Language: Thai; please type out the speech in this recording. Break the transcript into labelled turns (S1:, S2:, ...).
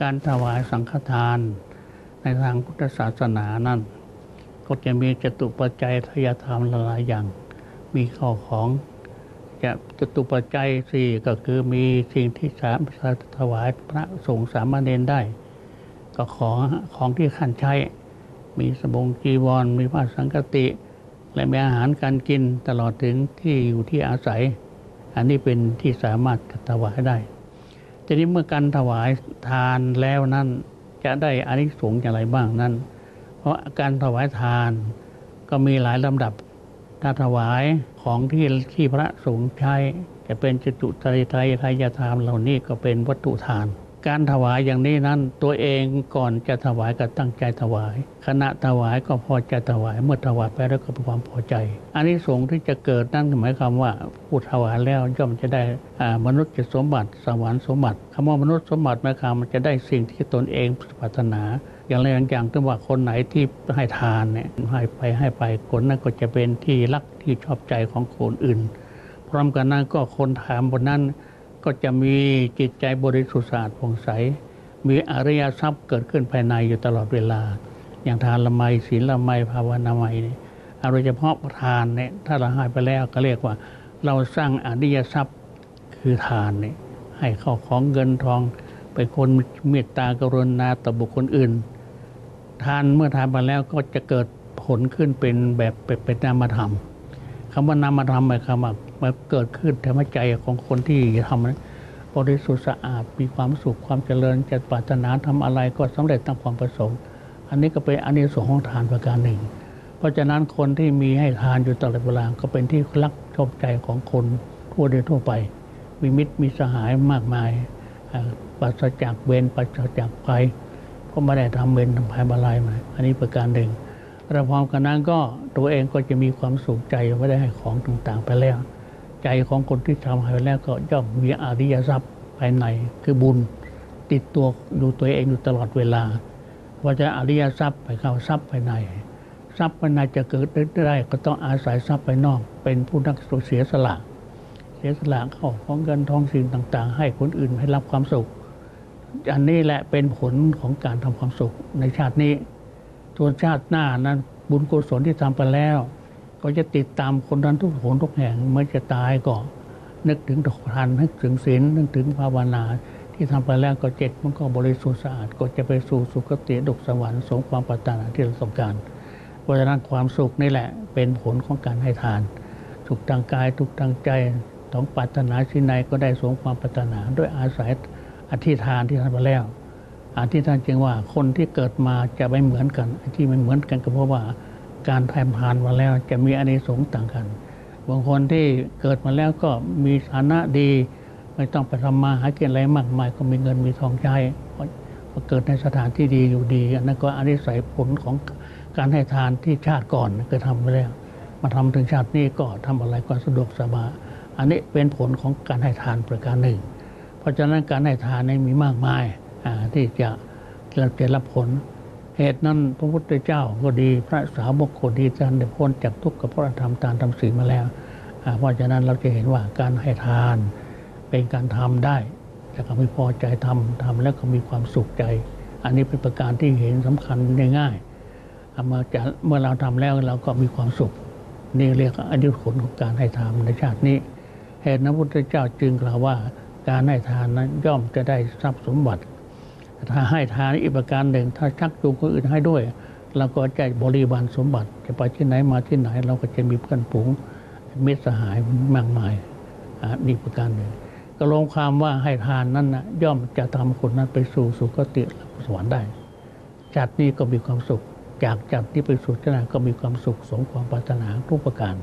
S1: การถวายสังฆทานในทางพุทธศาสนานั้น ก็จะมีจตุปัจจัยทายธรรมหลายอย่าง มีข้อของจะจตุปัจจัยสี่ก็คือมีสิ่งที่สามารถถวายพระสงฆ์สามเณรได้ ก็ของของที่ขันใช้ มีสบงจีวร มีผ้าสังกติ และมีอาหารการกินตลอดถึงที่อยู่ที่อาศัย อันนี้เป็นที่สามารถถวายได้ ทีนี้เมื่อการถวายทานแล้วนั้นจะได้อานิสงส์อย่างไรบ้างนั้น เพราะการถวายทานก็มีหลายลำดับถ้าถวายของที่ที่พระสงฆ์ใช้จะเป็นจตุไตรไตรทายทามเหล่านี้ก็เป็นวัตถุทาน การถวายอย่างนี้นั้นตัวเองก่อนจะถวายก็ตั้งใจถวาย ขณะถวายก็พอใจถวาย เมื่อถวายไปแล้วก็เป็นความพอใจ อันนี้สงที่จะเกิดนั่นหมายความว่าผู้ถวายแล้วย่อมจะได้มนุษย์สมบัติ สวรรค์สมบัติคำว่ามนุษย์สมบัติหมายความมันจะได้สิ่งที่ตนเองปรารถนา อย่างไรบางอย่างที่ว่าคนไหนที่ให้ทานเนี่ยให้ไปให้ไปคนนั้นก็จะเป็นที่รักที่ชอบใจของคนอื่น พร้อมกันนั้นก็คนถามบนนั้น ก็จะมีจิตใจบริสุทธิ์สะอาดผ่องใส มีอริยทรัพย์เกิดขึ้นภายในอยู่ตลอดเวลา อย่างทานละไมศีลละไมภาวนาไมนี่โดยเฉพาะทานเนี่ยถ้าเราให้ไปแล้วก็เรียกว่า เราสร้างอริยทรัพย์คือทานเนี่ยให้เข้าของเงินทองเป็นคนเมตตากรุณาต่อบุคคลอื่น ทานเมื่อทานไปแล้วก็จะเกิดผลขึ้นเป็นแบบเป็นนามธรรม คำว่านามธรรมหมายความว่ามันเกิดขึ้นธรรมใจของคนที่ทำนั้นบริสุทธิ์สะอาดมีความสุขความเจริญจะปรารถนาทำอะไรก็สำเร็จตามความประสงค์ อันนี้ก็เป็นอันนี้สงส์ของทานประการหนึ่ง เพราะฉะนั้นคนที่มีให้ทานอยู่ตลอดเวลาก็เป็นที่รักชอบใจของคนทั่วโดยทั่วไป มีมิตรมีสหายมากมายปราศจากเวรปราศจากภัยก็ไม่ได้ทำเวรทำภัยบาลายมาอันนี้ประการหนึ่ง ระพร้อมกันนั้นก็ตัวเองก็จะมีความสุขใจว่ได้ให้ของต่างๆไปแล้ว ใจของคนที่ทำให้ไปแล้วก็ย่อมมีอริยทรัพย์ภายในคือบุญติดตัวดูตัวเองอยู่ตลอดเวลาว่าจะอริยทรัพย์ไปเข้าทรัพย์ภายใน ทรัพย์ภายในจะเกิดได้ ก็ต้องอาศัยทรัพย์ภายนอก เป็นผู้นักเสียสละเสียสละเข้าของเงินทองสิ่งต่าง ๆ ให้คนอื่นให้รับความสุข อันนี้แหละเป็นผลของการทำความสุขในชาตินี้ ส่วนชาติหน้านั้น บุญกุศลที่ทำไปแล้ว ก็จะติดตามคนนั้นทุกโหนทุกแห่งเมื่อจะตายก็นึกถึงทานนึกถึงศีลนึกถึงภาวนา ที่ทำไปแล้วก็เจ็ดมันก็บริสุทธิ์สะอาดก็จะไปสู่สุคติดกสวรรค์สมความปรารถนาที่เราต้องการเพราะฉะนั้นความสุขนี่แหละ เป็นผลของการให้ทานสุขทางกายทุกทางใจต้องปรารถนาสิ่งใดก็ได้สมความปรารถนาด้วยอาศัยอธิษฐานที่ทำไปแล้ว อธิษฐานจึงว่าคนที่เกิดมาจะไม่เหมือนกันที่ไม่เหมือนกันก็เพราะว่าการทำทานมาแล้วจะมีอานิสงส์ต่างกัน บางคนที่เกิดมาแล้วก็มีฐานะดี ไม่ต้องไปทำมาหากินอะไรมากมายก็มีเงินมีทองใช้เพราะเกิดในสถานที่ดีอยู่ดีอันนั้นก็อานิสัยผลของการให้ทานที่ชาติก่อนเคยทำไปแล้ว มาทำถึงชาตินี้ก็ทำอะไรก็สะดวกสบายอันนี้เป็นผลของการให้ทานประการหนึ่ง เพราะฉะนั้นการให้ทานนี้มีมากมาย ที่จะเราจะรับผล เหตุนั้นพระพุทธเจ้าก็ดีพระสาวกก็ดีท่านได้พ้นจากทุกข์กับพระธรรมตามทำศีลมาแล้วเพราะฉะนั้นเราจะเห็นว่าการให้ทานเป็นการทำได้แต่ก็ไม่พอใจทำทำแล้วก็มีความสุขใจ อันนี้เป็นประการที่เห็นสำคัญง่ายๆเอามาจะเมื่อเราทำแล้วเราก็มีความสุข นี่เรียกอนิผลของการให้ทานในชาตินี้ เหตุนั้นพระพุทธเจ้าจึงกล่าวว่าการให้ทานนั้นย่อมจะได้ทรัพย์สมบัติ ถ้าให้ทานอีกประการหนึ่ง ถ้าชักจูงคนอื่นให้ด้วยเราก็จะบริบาลสมบัติ จะไปที่ไหนมาที่ไหน เราก็จะมีเพื่อนฝูงมิตรสหายมากมายอ่านี่ประการหนึ่งก็ลงความว่าให้ทานนั้นนะย่อมจะทำคนนั้นไปสู่สุคติสวรรค์ได้จัดนี้ก็มีความสุข จากจัดที่ไปสู่ชนะก็มีความสุขสมความปรารถนาทุกประการ